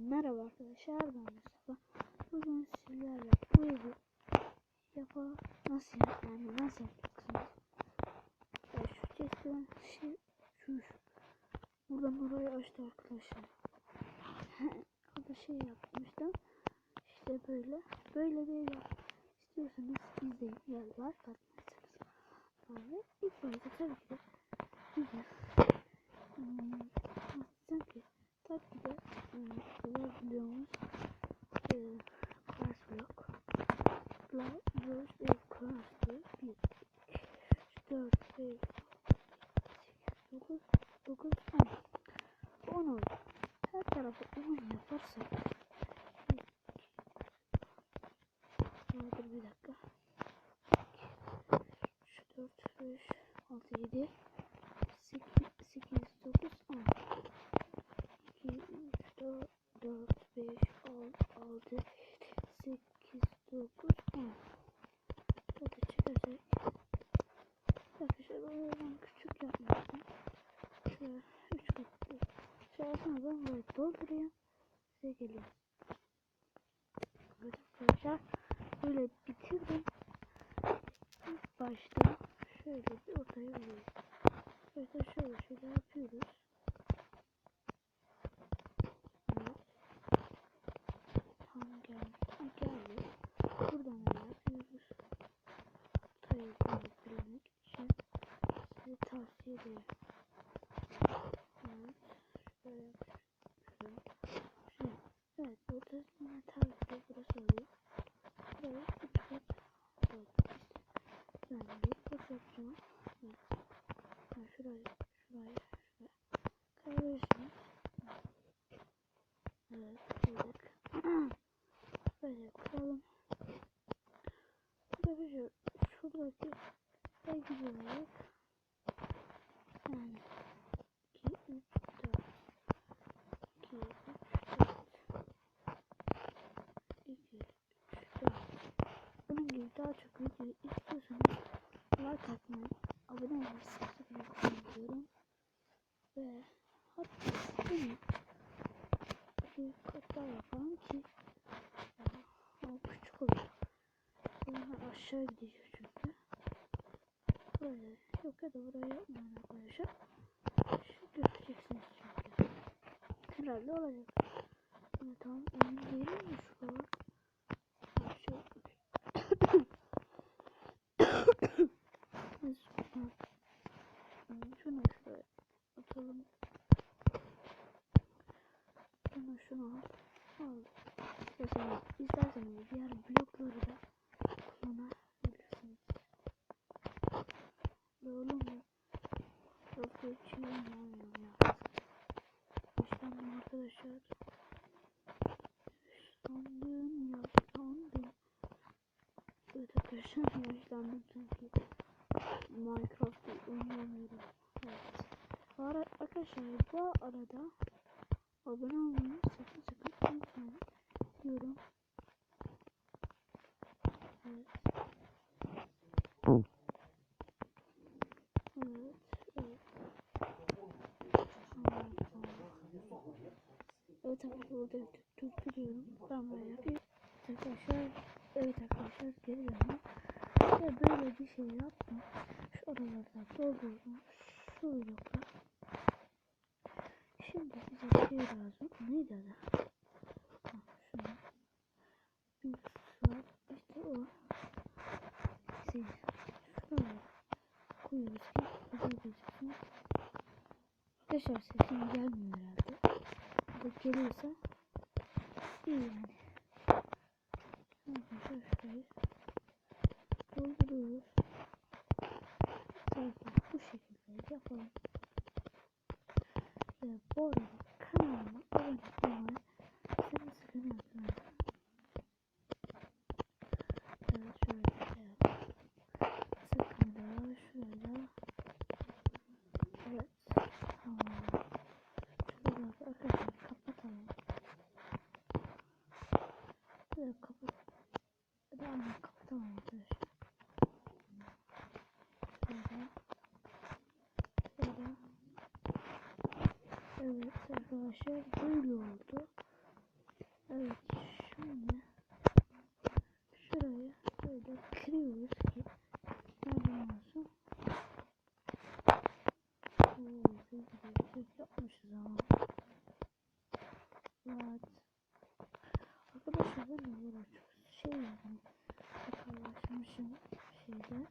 Merhaba arkadaşlar ben Mustafa. Bugün sizlerle bu evi yapa nasıl yani nasıl yapacaksınız? Ya şu çekilen şey şu şu. Buradan orayı açtı arkadaşlar. o da şey yapmıştım. İşte böyle. Böyle bir ev. İstiyorsanız izleyin. Ya like atmazsanız. Abi ilk başta tabii ki de güzel. Hmm, nasıl desem ki tabii ki de Bunlar biliyorsunuz. Ee, class block. Block bir class'ı 1, 2, 3, 4, 5, 8, 9, 9, 10. 10 oldu. Her tarafı 10 yaparsak Dur bir dakika. 3, 4, 5, 6, 7, 8, 8, 9, 10. 2, 3, 4, 4, 5, 6, 7, 8, 9, 10. Hadi çıkacak. Arkadaşlar oradan küçük yapmıştım. Şöyle 3 katlı. Şurasını ben böyle doldurayım. Size geliyor. Evet arkadaşlar. Böyle bitirdim. İlk başta şöyle bir ortaya alıyorum. Şöyle şöyle şöyle yapıyoruz. Tam geldi. Ha, geldi. Buradan da yapıyoruz. Burayı bilmek için tavsiye ederim. Evet. Şöyle yapıyorum. Şöyle. Evet. Ki de burası oluyor. Burayı üç kat yapacağız. Yani bir kat yapacağım. Evet. Yani şurayı, şurayı, şuraya. Kayıyorsunuz. Evet, bulduk. Böyle kuralım. Burada bir şey, şuradaki en güzel olarak yani 2, 3, 4 2, 3, 4 2, 3, 4 Bunun gibi daha çok video istiyorsanız like atmayı, abone olmayı, subscribe yapmayı diyorum. Ve hatta bunu bir kat daha yapalım ki o küçük oluyor. Sonra aşağı çünkü. Böyle da buraya yapmayın arkadaşlar. Göreceksiniz çünkü. Herhalde olacak. Evet tamam emin değilim mi şu kadar? Şunu şuraya atalım. Şunu şunu al. İsterseniz diğer blokları da kullanabilirsiniz. Ve oğlum ya. Yoksa hiç iyi olmuyor ya. Yaşlandım arkadaşlar. Yaşlandım yaşlandım. Evet arkadaşlar yaşlandım çünkü Minecraft'ı oynayamıyorum. Evet. Ara, arkadaşlar bu arada abone olmayı sakın sakın unutmayın diyorum. Evet. Evet, evet. Tamam, tamam. Evet arkadaşlar burada durduruyorum. Ben böyle yapayım. Arkadaşlar, evet arkadaşlar geri dönüyorum. Ve böyle bir şey yaptım. Şu aralarda doldurdum. Şu blokta. Şimdi bize şey lazım. Neydi adı? Ha, şunu. Bir saat işte o. Şey, şuraya koyuyoruz ki güzel gözüksün. Arkadaşlar sesim gelmiyor herhalde. Bu geliyorsa iyi yani. Arkadaşlar şurayı dolduruyoruz. Sayfa bu şekilde yapalım. Ve bu arada kanalıma abone olmayı sakın sakın unutmayın. Evet şöyle şey yap. Sakın da şöyle. Evet. Tamam. Şurada arkadaşlar kapatalım. Şöyle kapat. Daha mı kapatalım arkadaşlar. Şöyle. Şöyle. Evet arkadaşlar böyle oldu. Evet şimdi şurayı böyle kırıyoruz ki nereden olsun. Oo, çok yapmışız ama. Evet. Arkadaşlar ben de böyle çok şey yani hatalaşmışım şeyde.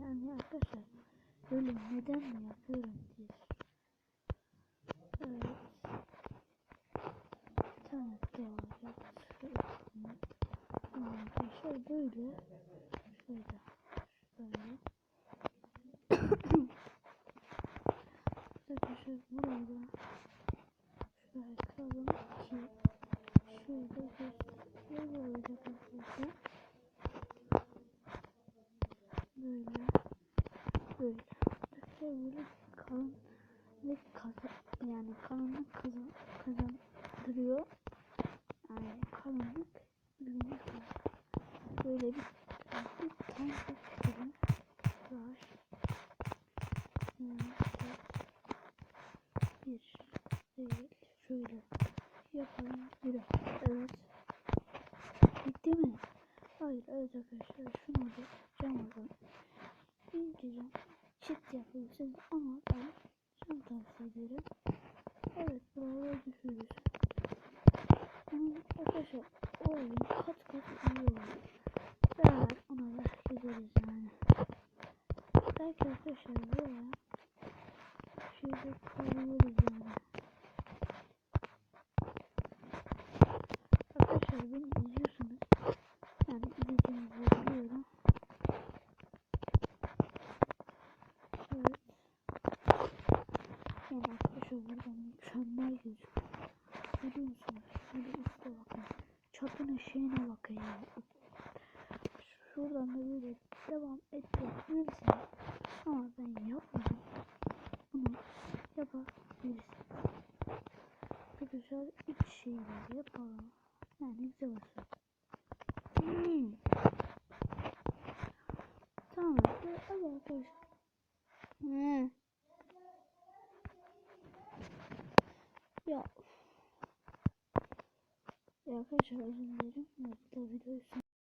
Yani arkadaşlar böyle neden mi yapıyorum diye. Evet. Tamam doğru. Şöyle. Tamam arkadaşlar böyle. Şöyle. Şöyle. Arkadaşlar burada şöyle kalın ki şöyle göstereyim olacak arkadaşlar. Böyle böyle. Böyle kalın ve kazan yani kalınlık kazan kazandırıyor. Yani kalınlık bildiğiniz gibi. Böyle bir bir tane fikrim var. Bir değil şöyle yapalım bir evet bitti mi hayır evet arkadaşlar şunu da camadan ince cam çift yapabilirsiniz ama ben cam tavsiye ederim. Evet buralara düşürürüz. Ama arkadaşlar o oyun kat kat iyi olur beraber ona da gideriz yani. Belki arkadaşlar buraya şöyle koyuyoruz yani Arkadaşlar beni izliyorsunuz. Yani izlediğinizi biliyorum. Evet. Yani arkadaşlar burada mükemmel gözüküyor. Görüyor musunuz? Şöyle üstte bakın. Çatının şeyine bakın ya. Şuradan da böyle devam edebilirsiniz. Ama ben yapmadım. Bunu yapabilirsiniz. Arkadaşlar iç şeyleri yapalım. Yani güzel olsun. Hmm. Tamam. Hadi arkadaşlar. Hmm. Ya. Ya arkadaşlar özür dilerim. Burada videoyu